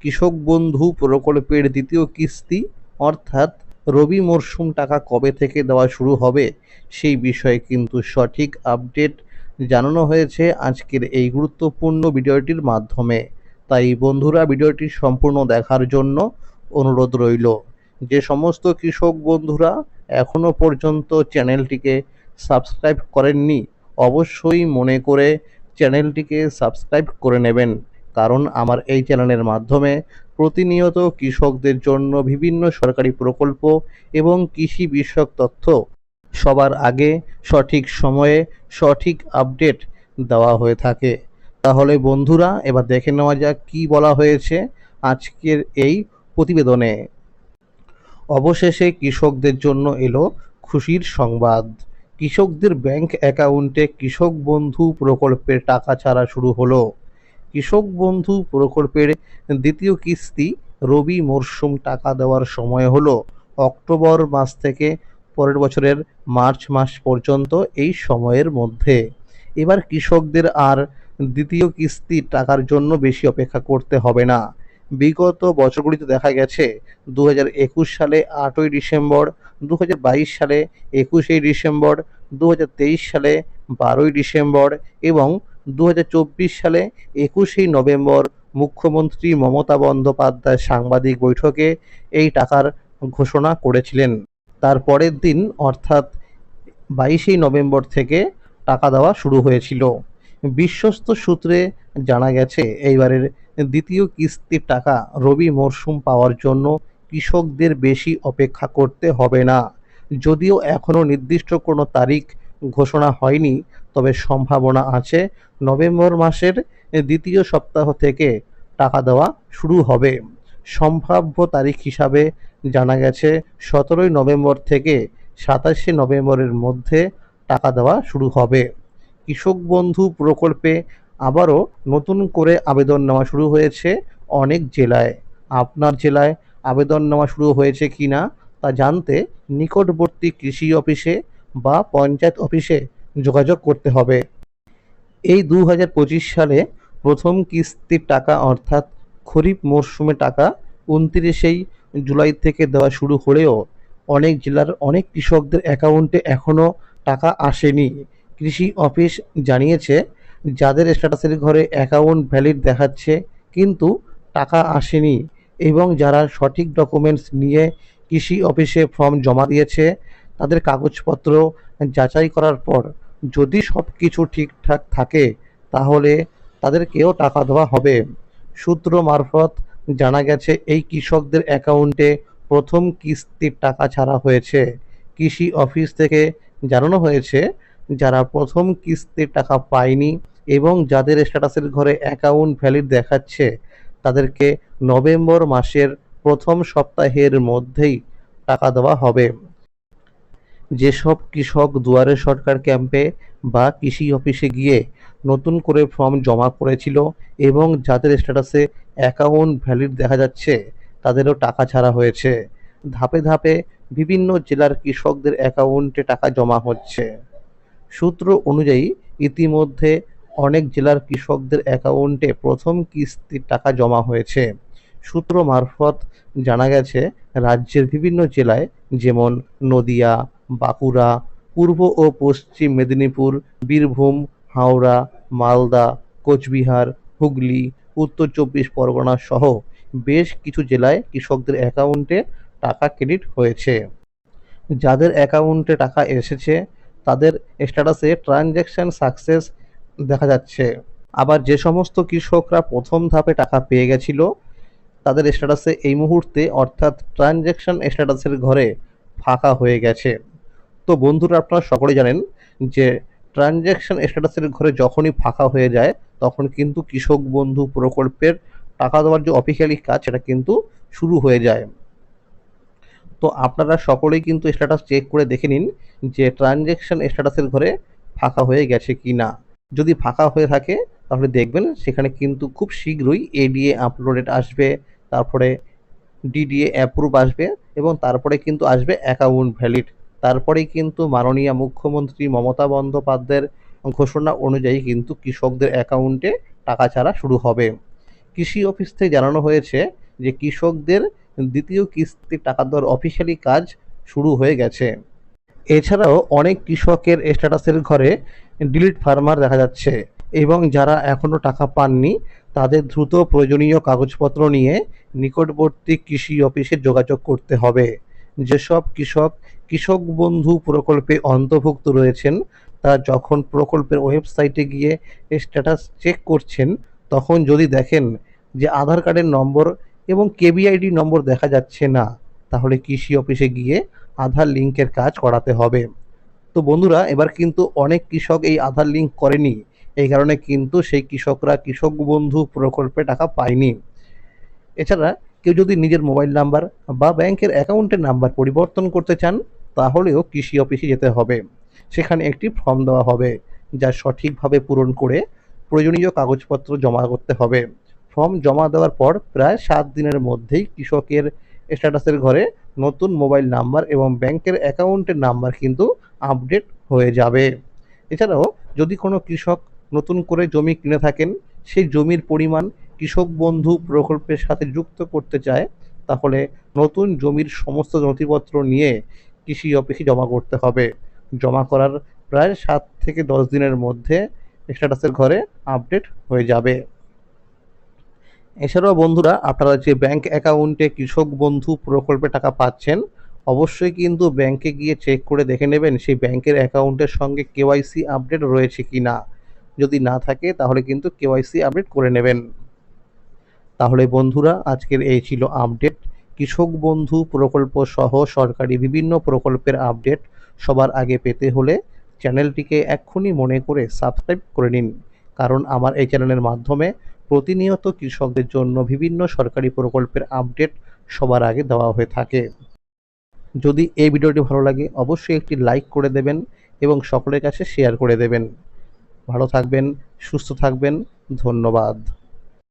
কৃষক বন্ধু প্রকল্পের দ্বিতীয় কিস্তি, অর্থাৎ রবি মরশুম টাকা কবে থেকে দেওয়া শুরু হবে, সেই বিষয়ে কিন্তু সঠিক আপডেট জানানো হয়েছে আজকের এই গুরুত্বপূর্ণ ভিডিওটির মাধ্যমে। তাই বন্ধুরা, ভিডিওটি সম্পূর্ণ দেখার জন্য অনুরোধ রইল। যে সমস্ত কৃষক বন্ধুরা এখনও পর্যন্ত চ্যানেলটিকে সাবস্ক্রাইব করেননি, অবশ্যই মনে করে চ্যানেলটিকে সাবস্ক্রাইব করে নেবেন। কারণ আমার এই চ্যানেলের মাধ্যমে প্রতিনিয়ত কৃষকদের জন্য বিভিন্ন সরকারি প্রকল্প এবং কৃষি বিষয়ক তথ্য সবার আগে সঠিক সময়ে সঠিক আপডেট দেওয়া হয়ে থাকে। তাহলে বন্ধুরা, এবার দেখে নেওয়া যাক কী বলা হয়েছে আজকের এই প্রতিবেদনে। অবশেষে কৃষকদের জন্য এলো খুশির সংবাদ। কৃষকদের ব্যাংক অ্যাকাউন্টে কৃষক বন্ধু প্রকল্পের টাকা ছাড়া শুরু হলো। কৃষক বন্ধু প্রকল্পের দ্বিতীয় কিস্তি রবি মরশুম টাকা দেওয়ার সময় হলো। অক্টোবর মাস থেকে পরের বছরের মার্চ মাস পর্যন্ত এই সময়ের মধ্যে। এবার কৃষকদের আর দ্বিতীয় কিস্তির টাকার জন্য বেশি অপেক্ষা করতে হবে না। বিগত বছরগুলিতে দেখা গেছে দু সালে আটই ডিসেম্বর দু সালে একুশে ডিসেম্বর দু হাজার তেইশ সালে বারোই ডিসেম্বর এবং দু হাজার চব্বিশ সালে একুশে নভেম্বর মুখ্যমন্ত্রী মমতা বন্দ্যোপাধ্যায় সাংবাদিক বৈঠকে এই টাকার ঘোষণা করেছিলেন। তার পরের দিন, অর্থাৎ বাইশে নভেম্বর থেকে টাকা দেওয়া শুরু হয়েছিল। বিশ্বস্ত সূত্রে জানা গেছে, এইবারের দ্বিতীয় কিস্তির টাকা রবি মরশুম পাওয়ার জন্য কৃষকদের বেশি অপেক্ষা করতে হবে না। যদিও এখনও নির্দিষ্ট কোনো তারিখ ঘোষণা হয়নি, তবে সম্ভাবনা আছে। নভেম্বর মাসের দ্বিতীয় সপ্তাহ থেকে টাকা দেওয়া শুরু হবে। সম্ভাব্য তারিখ হিসাবে জানা গেছে, সতেরোই নভেম্বর থেকে সাতাশে নভেম্বরের মধ্যে টাকা দেওয়া শুরু হবে। কৃষক বন্ধু প্রকল্পে আবারও নতুন করে আবেদন নেওয়া শুরু হয়েছে অনেক জেলায়। আপনার জেলায় আবেদন নেওয়া শুরু হয়েছে কি না তা জানতে নিকটবর্তী কৃষি অফিসে বা পঞ্চায়েত অফিসে যোগাযোগ করতে হবে। এই দু হাজার পঁচিশ সালে প্রথম কিস্তির টাকা অর্থাৎ খরিফ মরশুমে টাকা উনত্রিশেই জুলাই থেকে দেওয়া শুরু হলেও অনেক জেলার অনেক কৃষকদের অ্যাকাউন্টে এখনও টাকা আসেনি। কৃষি অফিস জানিয়েছে, যাদের স্ট্যাটাসের ঘরে অ্যাকাউন্ট ভ্যালিড দেখাচ্ছে কিন্তু টাকা আসেনি এবং যারা সঠিক ডকুমেন্টস নিয়ে কৃষি অফিসে ফর্ম জমা দিয়েছে তাদের কাগজপত্র যাচাই করার পর যদি সব কিছু ঠিকঠাক থাকে, তাহলে তাদেরকেও টাকা দেওয়া হবে। সূত্র মারফত জানা গেছে, এই কৃষকদের অ্যাকাউন্টে প্রথম কিস্তির টাকা ছাড়া হয়েছে। কৃষি অফিস থেকে জানানো হয়েছে, যারা প্রথম কিস্তির টাকা পায়নি এবং যাদের স্ট্যাটাসের ঘরে অ্যাকাউন্ট ভ্যালিড দেখাচ্ছে, তাদেরকে নভেম্বর মাসের প্রথম সপ্তাহের মধ্যেই টাকা দেওয়া হবে। যেসব কৃষক দুয়ারে সরকার ক্যাম্পে বা কৃষি অফিসে গিয়ে নতুন করে ফর্ম জমা করেছিল এবং যাদের স্ট্যাটাসে অ্যাকাউন্ট ভ্যালিড দেখা যাচ্ছে, তাদেরও টাকা ছাড়া হয়েছে। ধাপে ধাপে বিভিন্ন জেলার কৃষকদের অ্যাকাউন্টে টাকা জমা হচ্ছে। সূত্র অনুযায়ী, ইতিমধ্যে অনেক জেলার কৃষকদের অ্যাকাউন্টে প্রথম কিস্তির টাকা জমা হয়েছে। সূত্র মারফত জানা গেছে, রাজ্যের বিভিন্ন জেলায় যেমন নদিয়া বাঁকুড়া, পূর্ব ও পশ্চিম মেদিনীপুর, বীরভূম, হাওড়া, মালদা, কোচবিহার, হুগলি, উত্তর চব্বিশ পরগনা সহ বেশ কিছু জেলায় কৃষকদের অ্যাকাউন্টে টাকা ক্রেডিট হয়েছে। যাদের অ্যাকাউন্টে টাকা এসেছে, তাদের স্ট্যাটাসে ট্রানজ্যাকশান সাকসেস দেখা যাচ্ছে। আবার যে সমস্ত কৃষকরা প্রথম ধাপে টাকা পেয়ে গেছিল, তাদের স্ট্যাটাসে এই মুহূর্তে অর্থাৎ ট্রানজ্যাকশান স্ট্যাটাসের ঘরে ফাঁকা হয়ে গেছে। তো বন্ধুরা আপনারা সকলে জানেন যে ট্রানজ্যাকশন স্ট্যাটাসের ঘরে যখনই ফাঁকা হয়ে যায়, তখন কিন্তু কৃষক বন্ধু প্রকল্পের টাকা দেওয়ার যে অফিসিয়ালি কাজ, সেটা কিন্তু শুরু হয়ে যায়। তো আপনারা সকলেই কিন্তু স্ট্যাটাস চেক করে দেখে নিন যে ট্রানজ্যাকশন স্ট্যাটাসের ঘরে ফাঁকা হয়ে গেছে কি না যদি ফাঁকা হয়ে থাকে, তাহলে দেখবেন সেখানে কিন্তু খুব শীঘ্রই এডিএ আপলোডেড আসবে, তারপরে ডিডিএ অ্যাপ্রুভ আসবে এবং তারপরে কিন্তু আসবে অ্যাকাউন্ট ভ্যালিড তারপরেই কিন্তু মাননীয় মুখ্যমন্ত্রী মমতা বন্দ্যোপাধ্যায়ের ঘোষণা অনুযায়ী কিন্তু কৃষকদের অ্যাকাউন্টে টাকা ছাড়া শুরু হবে। কৃষি অফিস থেকে জানানো হয়েছে যে কৃষকদের দ্বিতীয় কিস্তির টাকা দেওয়ার অফিসিয়ালি কাজ শুরু হয়ে গেছে। এছাড়াও অনেক কৃষকের স্ট্যাটাসের ঘরে ডিলিট ফার্মার দেখা যাচ্ছে এবং যারা এখনও টাকা পাননি, তাদের দ্রুত প্রয়োজনীয় কাগজপত্র নিয়ে নিকটবর্তী কৃষি অফিসে যোগাযোগ করতে হবে। যেসব কৃষক কৃষক বন্ধু প্রকল্পে অন্তর্ভুক্ত রয়েছেন, তারা যখন প্রকল্পের ওয়েবসাইটে গিয়ে স্ট্যাটাস চেক করছেন, তখন যদি দেখেন যে আধার কার্ডের নম্বর এবং কেবিআইডি নম্বর দেখা যাচ্ছে না, তাহলে কৃষি অফিসে গিয়ে আধার লিঙ্কের কাজ করাতে হবে। তো বন্ধুরা, এবার কিন্তু অনেক কৃষক এই আধার লিঙ্ক করেনি। এই কারণে কিন্তু সেই কৃষকরা কৃষক বন্ধু প্রকল্পে টাকা পায়নি। এছাড়া কেউ যদি নিজের মোবাইল নাম্বার বা ব্যাংকের অ্যাকাউন্টের নাম্বার পরিবর্তন করতে চান, তাহলেও কৃষি অফিসে যেতে হবে। সেখানে একটি ফর্ম দেওয়া হবে, যা সঠিকভাবে পূরণ করে প্রয়োজনীয় কাগজপত্র জমা করতে হবে। ফর্ম জমা দেওয়ার পর প্রায় সাত দিনের মধ্যেই কৃষকের স্ট্যাটাসের ঘরে নতুন মোবাইল নাম্বার এবং ব্যাংকের অ্যাকাউন্টের নাম্বার কিন্তু আপডেট হয়ে যাবে। এছাড়াও, যদি কোনো কৃষক নতুন করে জমি কিনে থাকেন, সেই জমির পরিমাণ কৃষক বন্ধু প্রকল্পের সাথে যুক্ত করতে চায়, তাহলে নতুন জমির সমস্ত নথিপত্র নিয়ে কৃষি অফিসে জমা করতে হবে। জমা করার প্রায় সাত থেকে দশ দিনের মধ্যে স্ট্যাটাসের ঘরে আপডেট হয়ে যাবে। এছাড়াও বন্ধুরা, আপনারা যে ব্যাংক অ্যাকাউন্টে কৃষক বন্ধু প্রকল্পে টাকা পাচ্ছেন, অবশ্যই কিন্তু ব্যাংকে গিয়ে চেক করে দেখে নেবেন সেই ব্যাংকের অ্যাকাউন্টের সঙ্গে কেওয়াইসি আপডেট রয়েছে কি না যদি না থাকে, তাহলে কিন্তু কেওয়াইসি আপডেট করে নেবেন। তাহলে বন্ধুরা, আজকের এই ছিল আপডেট কৃষক বন্ধু প্রকল্প সহ সরকারি বিভিন্ন প্রকল্পের আপডেট সবার আগে পেতে হলে চ্যানেলটিকে এক্ষুনি মনে করে সাবস্ক্রাইব করে নিন। কারণ আমার এই চ্যানেলের মাধ্যমে প্রতিনিয়ত কৃষকদের জন্য বিভিন্ন সরকারি প্রকল্পের আপডেট সবার আগে দেওয়া হয়ে থাকে। যদি এই ভিডিওটি ভালো লাগে, অবশ্যই একটি লাইক করে দেবেন এবং সকলের কাছে শেয়ার করে দেবেন। ভালো থাকবেন, সুস্থ থাকবেন, ধন্যবাদ।